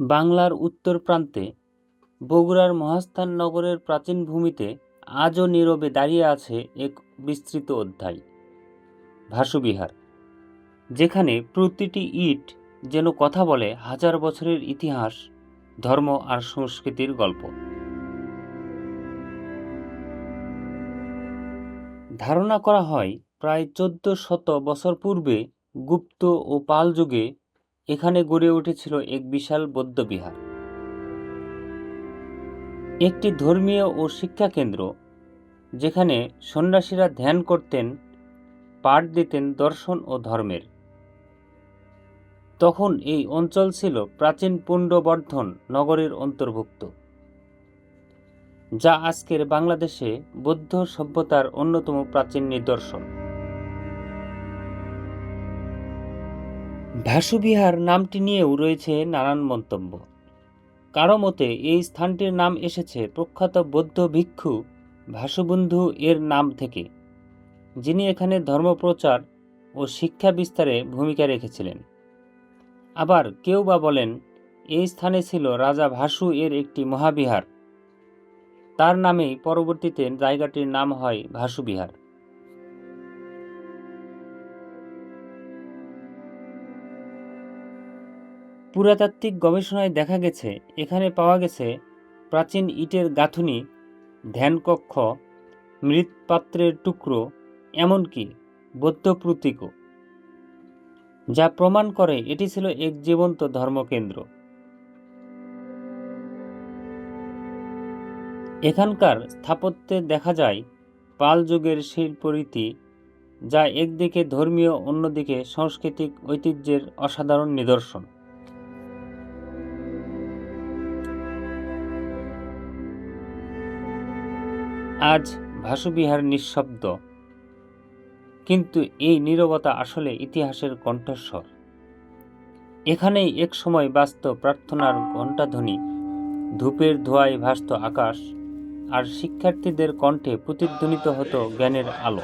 বাংলার উত্তর প্রান্তে, বগুড়ার মহাস্থান নগরের প্রাচীন ভূমিতে আজও নীরবে দাঁড়িয়ে আছে এক বিস্তৃত অধ্যায়, ভাসুবিহার, যেখানে প্রতিটি ইট যেন কথা বলে হাজার বছরের ইতিহাস, ধর্ম আর সংস্কৃতির গল্প। ধারণা করা হয়, প্রায় চোদ্দ শত বছর পূর্বে গুপ্ত ও পাল যুগে এখানে গড়ে উঠেছিল এক বিশাল বৌদ্ধবিহার। একটি ধর্মীয় ও শিক্ষা কেন্দ্র, যেখানে সন্ন্যাসীরা ধ্যান করতেন, পাঠ দিতেন দর্শন ও ধর্মের। তখন এই অঞ্চল ছিল প্রাচীন পুণ্ডবর্ধন নগরের অন্তর্ভুক্ত, যা আজকের বাংলাদেশে বৌদ্ধ সভ্যতার অন্যতম প্রাচীন নিদর্শন। ভাসুবিহার নামটি নিয়েও রয়েছে নানান মন্তব্য। কারও মতে, এই স্থানটির নাম এসেছে প্রখ্যাত বৌদ্ধ ভিক্ষু ভাসুবন্ধু এর নাম থেকে, যিনি এখানে ধর্মপ্রচার ও শিক্ষা বিস্তারে ভূমিকা রেখেছিলেন। আবার কেউ বা বলেন, এই স্থানে ছিল রাজা ভাসু এর একটি মহাবিহার। তার নামেই পরবর্তীতে জায়গাটির নাম হয় ভাসুবিহার। পুরাতাত্ত্বিক গবেষণায় দেখা গেছে, এখানে পাওয়া গেছে প্রাচীন ইটের গাঁথুনি, ধ্যানকক্ষ, মৃৎপাত্রের টুকরো, এমনকি বৌদ্ধ প্রতীকও যা প্রমাণ করে এটি ছিল এক জীবন্ত ধর্মকেন্দ্র। এখানকার স্থাপত্যে দেখা যায় পাল যুগের শিল্পরীতি, যা একদিকে ধর্মীয়, অন্যদিকে সাংস্কৃতিক ঐতিহ্যের অসাধারণ নিদর্শন। আজ ভাসুবিহার নিঃশব্দ। কিন্তু এই নীরবতা আসলে ইতিহাসের কণ্ঠস্বর। এখানেই এক সময় বাস্ত প্রার্থনার ঘণ্টাধ্বনি। ধূপের ধোঁয়ায় ভাসত আকাশ, আর শিক্ষার্থীদের কণ্ঠে প্রতিধ্বনিত হতো জ্ঞানের আলো।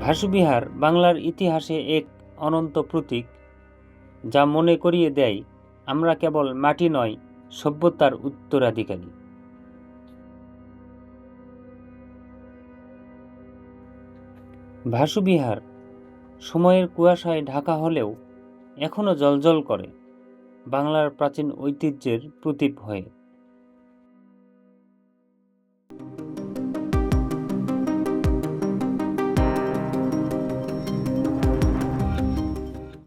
ভাসুবিহার বাংলার ইতিহাসে এক অনন্ত প্রতীক, যা মনে করিয়ে দেয়, আমরা কেবল মাটি নয় সভ্যতার উত্তরাধিকারী। ভাসুবিহার সময়ের কুয়াশায় ঢাকা হলেও এখনও জলজল করে, বাংলার প্রাচীন ঐতিহ্যের প্রতীক হয়ে।